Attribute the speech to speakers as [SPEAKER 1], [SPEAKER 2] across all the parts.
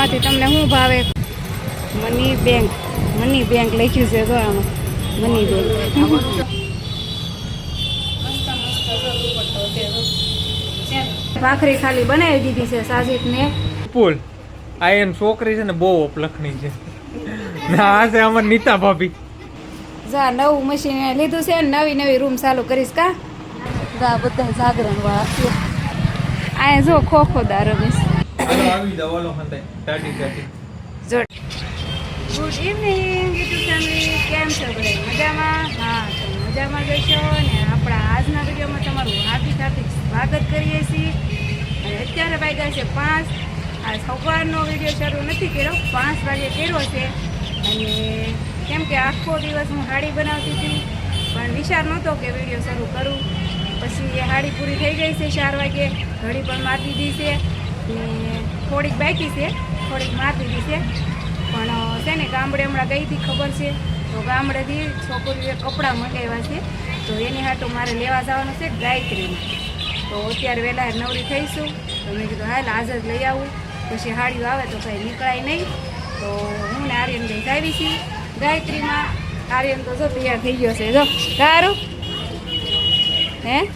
[SPEAKER 1] આમાંથી તમને શું ભાવે? Money bank. મની બેંક લખ્યું છે જો આમાં. Money bank. ભાખરી ખાલી બનાવી દીધી છે સાજીદને.
[SPEAKER 2] પુલ. આ એમ છોકરી છે ને બહુ ઉપલખણી છે. ને આ છે અમાર નીતા ભાભી.
[SPEAKER 1] જા નવું મશીન લીધું છે ને નવી નવી રૂમ ચાલુ કરીશ કા? જા બધા જાગરણ વાળા. આ અહીંયા જો ખોખો દા Ramesh. Good evening YouTube family કેમ છો બધા? મજામાં? હા, તમે મજામાં જશો ને આપણા આજના વિડીયોમાં તમારું હાર્દિક હાર્દિક સ્વાગત કરીએ છીએ. અને અત્યારે વાગ્યા છે પાંચ. આ સવારનો વીડિયો શરૂ નથી કર્યો. પાંચ વાગે કર્યો છે. અને કેમ કે આખો દિવસ હું હાડી બનાવતી હતી. પણ વિચાર નહોતો કે વીડિયો શરૂ કરું. પછી એ હાડી પૂરી થઈ ગઈ છે ચાર વાગે. ઘડી પણ મારી દીધી છે. થોડીક બાકી છે, થોડીક મારી દીધી છે. પણ છે ને, ગામડે હમણાં ગઈ હતી ખબર છે. તો ગામડેથી છોકરીઓએ કપડાં મંગાવ્યા છે. તો એની હાટું મારે લેવા જવાનું છે ગાયત્રીમાં તો અત્યારે વહેલા નવરી થઈશું. તો મેં કીધું, હાલ આજે જ લઈ આવું. પછી હાડીઓ આવે તો કંઈ નીકળાય નહીં. તો હું ને આર્યન ગઈ આવી છીએ. ગાયત્રીમાં આર્યન તો જો તૈયાર થઈ ગયો છે. જો સારું હે?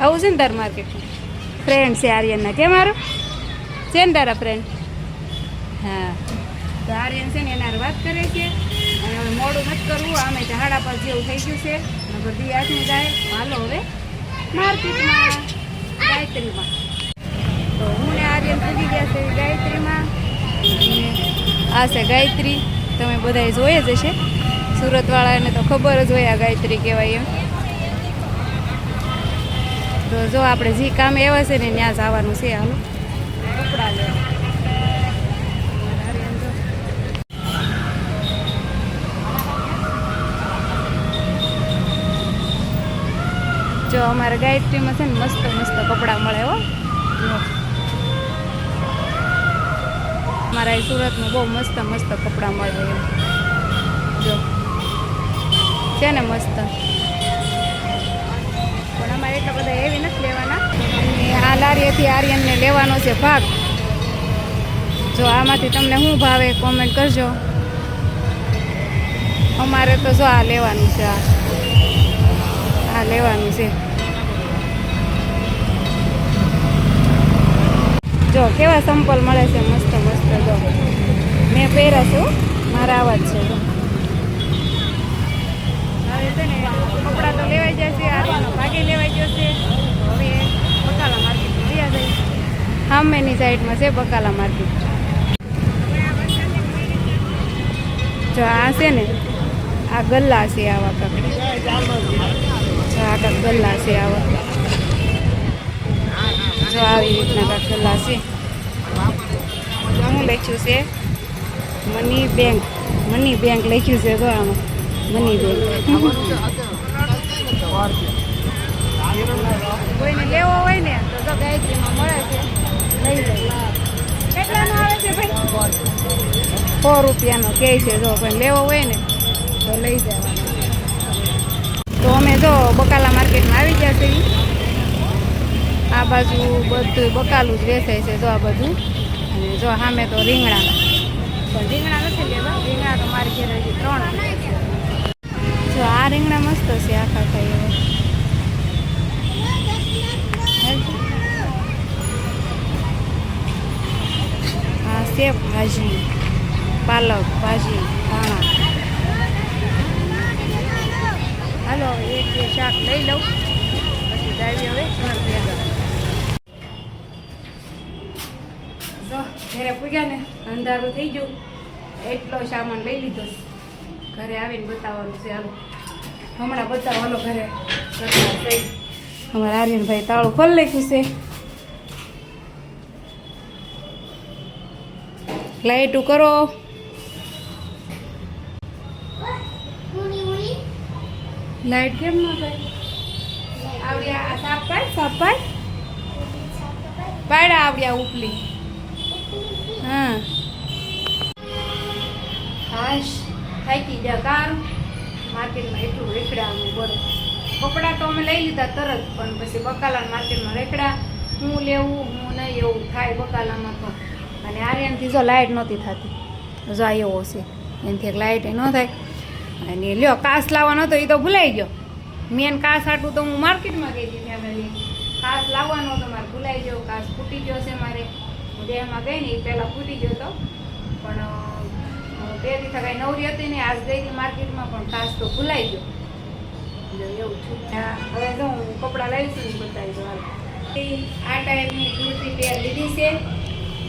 [SPEAKER 1] આવું છે ને તાર માર્કેટમાં? ફ્રેન્ડ છે આર્યનના. કે મારું? છે ને તારા ફ્રેન્ડ હા. તો આર્યન છે ને એના વાત કરે છે. અને હવે મોડું નથી કરવું, આમે હાડા પર જેવું થઈ ગયું છે. નગર દી જાય. હાલો હવે માર્કેટમાં ગાયત્રીમાં. તો હું ને આર્યન પૂગી ગયા છે ગાયત્રીમાં. આ છે ગાયત્રી. તમે બધાએ જોઈએ જ હશે. સુરતવાળાને તો ખબર જ હોય આ ગાયત્રી કહેવાય એમ. તો જો આપણે જે કામ એવા છે ને, ત્યાં જવાનું છે હાલો. કપડાં જો. અમારે ગાયત્રીમાં છે ને મસ્ત મસ્ત કપડાં મળે હો. અમારા સુરતમાં બહુ મસ્ત મસ્ત કપડાં મળે જો. છે ને મસ્ત. પણ અમારે એટલા બધા એવી નથી લેવાના. આ લારીએથી આર્યનને લેવાનો છે ભાગ. જો આમાંથી તમને શું ભાવે કોમેન્ટ કરજો. અમારે તો જો આ લેવાનું છે આ. આ લેવાનું છે. જો કેવા સંપલ મળે છે મસ્ત મસ્ત જો. મેં પહેર્યા છું મારા આવા જ છે હવે છે ને કપડાં લેવાઈ છે આર્યનો ભાગે લેવાઈ જશે હવે બકાલા માર્કેટમાં ગયા જઈએ સામેની સાઈડમાં છે બકાલા માર્કેટ. જો આ છે ને, આ ગલ્લા છે આવા કાંકડી આ કાંક ગલ્લા છે આવા. જો આવી રીતના કાંક ગલ્લા છે. હું લખ્યું છે, મની બેંક. મની બેંક લખ્યું છે જો આમાં. Money bank. કોઈને લેવો હોય ને, તો ગાયત્રીમાં મળે છે. લઈ આવે છે ભાઈ? સો રૂપિયાનો કહે છે, જો પણ લેવો હોય ને, તો લઈ જવાનો. તો અમે જો બકાલા માર્કેટમાં આવી ગયા છીએ. આ બાજુ બધું બકાલું જ વેચાય છે, જો આ બધું અને જો સામે તો રીંગણા. પણ રીંગણા નથી લેવા, રીંગણા તો મારી ઘેર હજી ત્રણ. જો આ રીંગણા મસ્ત છે, આખા ખાઈ એવા. આ છે ભાજી. પાલક, ભાજી, ધાણા. હાલો, એક, બે શાક લઈ લઉં. પછી જાવી હવે જો, ઘરે પૂગ્યા ને, અંધારું થઈ ગયું. એટલો સામાન લઈ લીધો. ઘરે આવીને બતાવવાનું છે, હાલો. હમણાં બતાવો, હાલો, ઘરે. અમારા આર્યનભાઈ તાળું ખોલી લખ્યું છે. લાઈટું કરો. લાઈટ કેમ ન થાય આવડ્યા આ સાપ પાડ સાપ પાડ પાડ આવડ્યા ઉપલી. હા. હાશ. થાકી ગયા કાર. માર્કેટમાં એટલું રેકડાનું બોલો. કપડાં તો અમે લઈ લીધા તરત, પણ પછી બકાલા માર્કેટમાં રેકડા હું લેવું, હું નહીં એવું થાય બકાલામાં તો. અને આર્યનથી જો લાઇટ નહોતી થતી. જો આ એવો છે. એનાથી એક લાઇટ ન થાય. અને લ્યો, કાસ લાવવાનો હતો એ તો ભૂલાઈ ગયો. મેન કાસ આટલું તો હું માર્કેટમાં ગઈ હતી ફેમિલી કાસ લાવવાનો હતો, મારે ભૂલાઈ ગયો, કાસ ફૂટી ગયો છે મારે. હું દેહમાં ગઈ ને એ પહેલાં ફૂટી ગયો હતો. પણ બે દિવસ કાંઈ નવરી હતી ને આજ ગઈ હતી માર્કેટમાં, પણ કાસ તો ભૂલાઈ ગયો. એવું છું હવે જો હું કપડાં લાવીશું બતાવી દઉં. આ ટાઈપની કુર્તી પેર લીધી છે.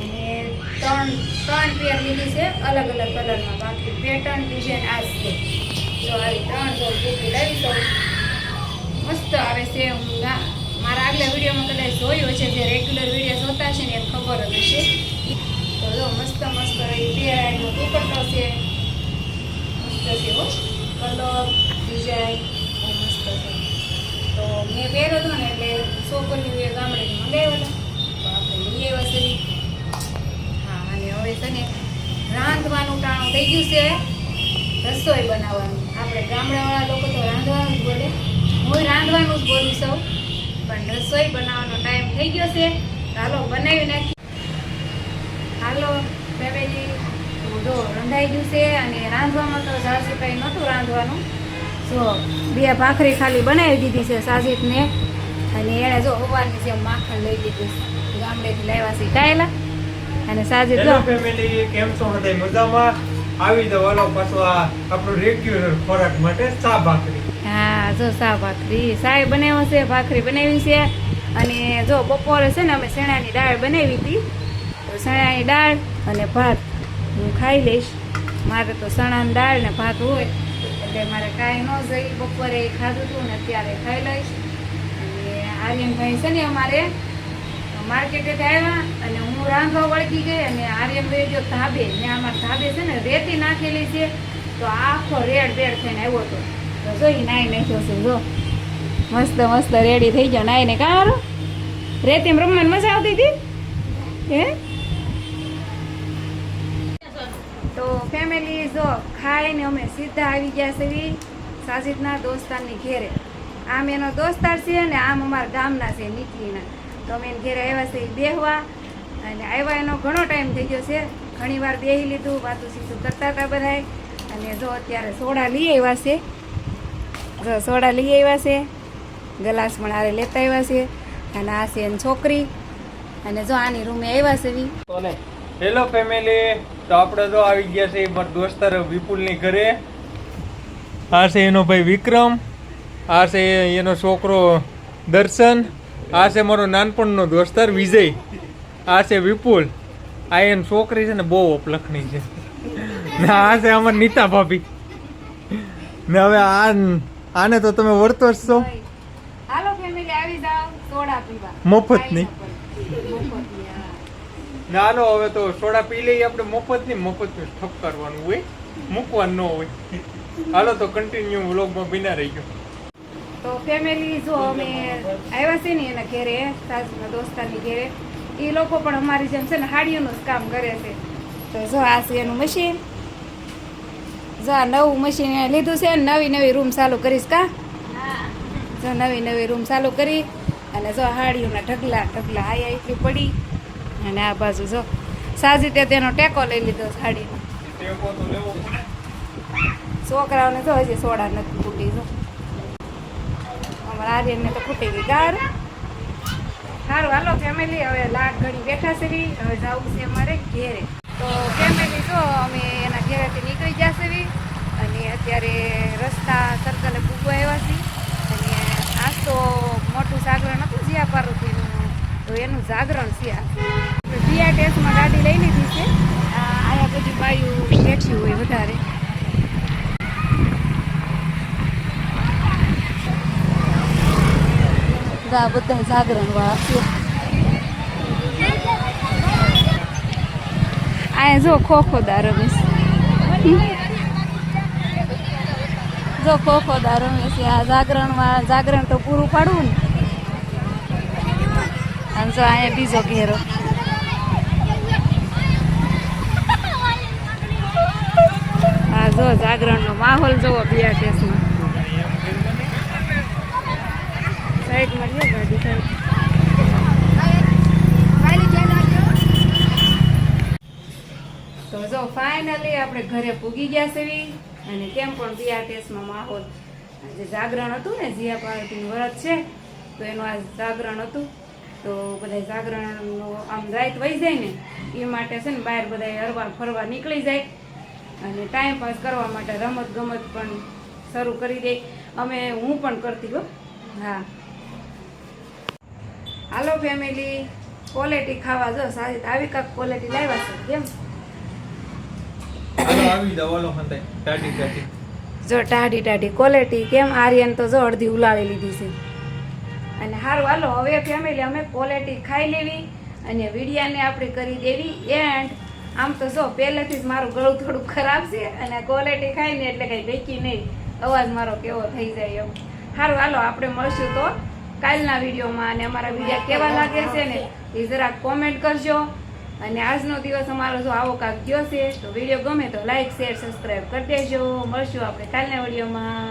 [SPEAKER 1] અને ત્રણ ત્રણ પેર લીધી છે, અલગ અલગ કલરમાં બાકી પેટર્ન ડિઝાઇન આ છે. જો આવી ત્રણ જો કુર્તી લાવી તો મસ્ત આવે છે હું મારા આગલા વિડીયોમાં કદાચ જોયું છે જે રેગ્યુલર વીડિયો જોતા છે ને એમ ખબર જ હશે. તો જો મસ્ત મસ્ત પેરાયનો દુપટ્ટો છે. મસ્ત છે હો. કલર ડિઝાઇન બહુ મસ્ત છે. તો મેં પહેર્યો હતો ને એટલે છોકરીઓ એ ગામડેથી મંગાવ્યો હતો તો આપણે લઈ આવ્યા છે હા અને હવે છે ને રાંધવાનું ટાણું થઈ ગયું છે. રસોઈ બનાવવાનું. આપણે ગામડાવાળા લોકો તો રાંધવાનું જ બોલે. હું રાંધવાનું જ બોલું સૌ પણ રસોઈ બનાવવાનો ટાઈમ થઈ ગયો છે. હાલો, બનાવી નાખી હાલો ફેમિલી જો રંધાઈ ગયું છે અને રાંધવામાં તો કંઈ નહોતું રાંધવાનું. જો, બે ભાખરી ખાલી બનાવી દીધી છે સાજીતને. અને એણે જો હોવાની જેમ માખણ લઈ લીધું. ગામડેથી લાવ્યા છે કાયલા અને સાજે જો.
[SPEAKER 2] ફેમિલી કેમ છો? બધા મજામાં? આવી વાલો પાછો આ આપણો રેગ્યુલર ખોરાક માટે સા ભાખરી.
[SPEAKER 1] હા જો સા ભાખરી. સાય બનાવ્યો છે ભાખરી બનાવી છે. અને જો બપોરે છે ને અમે ચણાની દાળ બનાવી હતી. તો ચણાની દાળ અને ભાત હું ખાઈ લઈશ. મારે તો ચણાની દાળ ને ભાત હોય એટલે મારે કાંઈ ન જઈ. બપોરે ખાધું હતું ને અત્યારે ખાઈ લઈશ. અને આર્યનભાઈ છે ને અમારે માર્કેટેથી આવ્યા. રાંધવા વળગી ગઈ અને આર્યનભાઈ જો ધાબે, ને આમાં ધાબે છે ને રેતી નાખેલી છે, તો આખો રેડ રેડ થઈને આવ્યો હતો. તો જોઈ, નાઈ નાખ્યો છે, જો. મસ્ત મસ્ત રેડી થઈ ગયો નાઈને કાં રેતી રમવાની મજા આવતી હતી? હે? તો ફેમિલી જો ખાઈને અમે સીધા આવી ગયા છે સાજીદના દોસ્તારની ઘેરે. આમ એનો દોસ્તાર છે અને આમ અમારા ગામના છે, નીકળીના. તો અમે એને ઘેરે આવ્યા છે ઈ બેહવા. અને આવ્યા એનો ઘણો ટાઈમ થઈ ગયો છે. ઘણી વાર બેહી લીધું, વાતું સીધું કરતા હતા બધાય અને જો અત્યારે સોડા લઈ આવ્યા છે. જો સોડા લઈ આવ્યા છે. ગલાસ પણ આરે લેતા આવ્યા છે. અને આ છે એની છોકરી. અને જો આની રૂમે આવ્યા છે વી.
[SPEAKER 2] હેલો ફેમિલી તો આપણે જો આવી ગયા છે મારા દોસ્તર વિપુલની ઘરે. આ છે એનો ભાઈ વિક્રમ. આ છે એનો છોકરો દર્શન. આ છે મારો નાનપણનો દોસ્તર વિજય. આ છે વિપુલ. આ એની છોકરી છે ને બહુ અપલખણી છે. ને આ છે અમાર નીતા ભાભી. ને હવે આ આને તો તમે વર્તો જ છો
[SPEAKER 1] હાલો ફેમિલી સોડા
[SPEAKER 2] મફત નહીં.
[SPEAKER 1] મફત નહીં, હા.
[SPEAKER 2] ના લો હવે તો સોડા પી લઈએ આપણે મફત નહીં મફત ઠપ કરવાનું હોય. મૂકવાનું ન હોય. હાલો તો કન્ટિન્યુ વ્લોગમાં બિના રહી ગયો.
[SPEAKER 1] તો ફેમિલી જો અમે આવ્યા છે ને એના ઘેરે સાસના દોસ્તાની ઘેરે એ લોકો પણ અમારી જેમ છે ને હાડીઓનું જ કામ કરે છે. તો જો આ છે એનું મશીન જો આ નવું મશીન લીધું છે ને નવી નવી રૂમ ચાલુ કરીશ કા? જો નવી નવી રૂમ ચાલુ કરી અને જો હાડીઓના ઢગલા ઢગલા આયા એટલી પડી. અને આ બાજુ જો સાજીતે તેનો ટેકો લઈ લીધો છે હાડીનો.
[SPEAKER 2] ટેકો તો લેવો પડે.
[SPEAKER 1] છોકરાઓને તો હજી સોડા નથી ફૂટી જો. અમારા આર્યનને તો ફૂટી ગઈ ગાર. સારું હાલો ફેમિલી હવે લાખ ઘડી બેઠા છે. હવે જવું છે અમારે ઘેરે. તો ફેમિલી જો અમે એના ઘેરેથી નીકળી જશે રી. અને અત્યારે રસ્તા સર્કલે પૂગવા આવ્યા છીએ અને આજ તો મોટું જાગરણ હતું જીયા પાર્વતીનું. તો એનું જાગરણ છે આ. જીયા ટેસ્ટમાં ગાડી લઈ લીધી છે. આ આયા બધી બાયું બેઠી હોય વધારે. આ બધા જાગરણ વાળા આ જો ખોખોદા રમીશ જો ખોખોદા રમીશ આ જાગરણ જાગરણ તો પૂરું પાડવું ને. અને જો અહીંયા બીજો ઘેરો. આ જો જાગરણનો માહોલ જોવો બિયા ટેસ્ટમાં સાઈડમાં લ્યો ગાડી સાઈડ ફાઇનલી આપણે ઘરે પૂગી ગયા છે અને કેમ પણ બીઆરટીએસમાં માહોલ આજે જાગરણ હતું ને, જીયા પાર્વતીનું વ્રત છે, તો એનું આ જાગરણ હતું. તો બધા જાગરણનું આમ રાત વહી જાય ને, એ માટે છે ને બહાર બધા હરવા ફરવા નીકળી જાય. અને ટાઈમ પાસ કરવા માટે રમત ગમત પણ શરૂ કરી દે. અમે હું પણ કરતી હો. હા. હાલો ફેમિલી ક્વોલિટી ખાવા જો સારી આવી કાંક ક્વોલિટી લાવ્યા છે કેમ?
[SPEAKER 2] આવી
[SPEAKER 1] જો ટાઢી ટાઢી. ક્વોલિટી કેમ? આર્યન તો જો અડધી ઉલાળી લીધી છે. અને સારું હાલો હવે ફેમિલી અમે ક્વોલિટી ખાઈ લેવી અને વિડિયાને આપણે કરી દેવી. એન્ડ આમ તો જો પહેલેથી જ મારું ગળું થોડું ખરાબ છે અને ક્વોલિટી ખાઈને એટલે કંઈ બેકી નહીં. અવાજ મારો કેવો થઈ જાય એમ. સારું હાલો આપણે મળશું તો. કાલના વિડીયોમાં અને અમારા વિડીયા કેવા લાગે છે ને એ જરાક કોમેન્ટ કરજો. અને આજનો દિવસ અમારો જો આવો કાંક ગયો છે, તો વીડિયો ગમે તો લાઈક શેર સબસ્ક્રાઈબ કરી દેજો. મળશું આપણે કાલના વિડીયોમાં.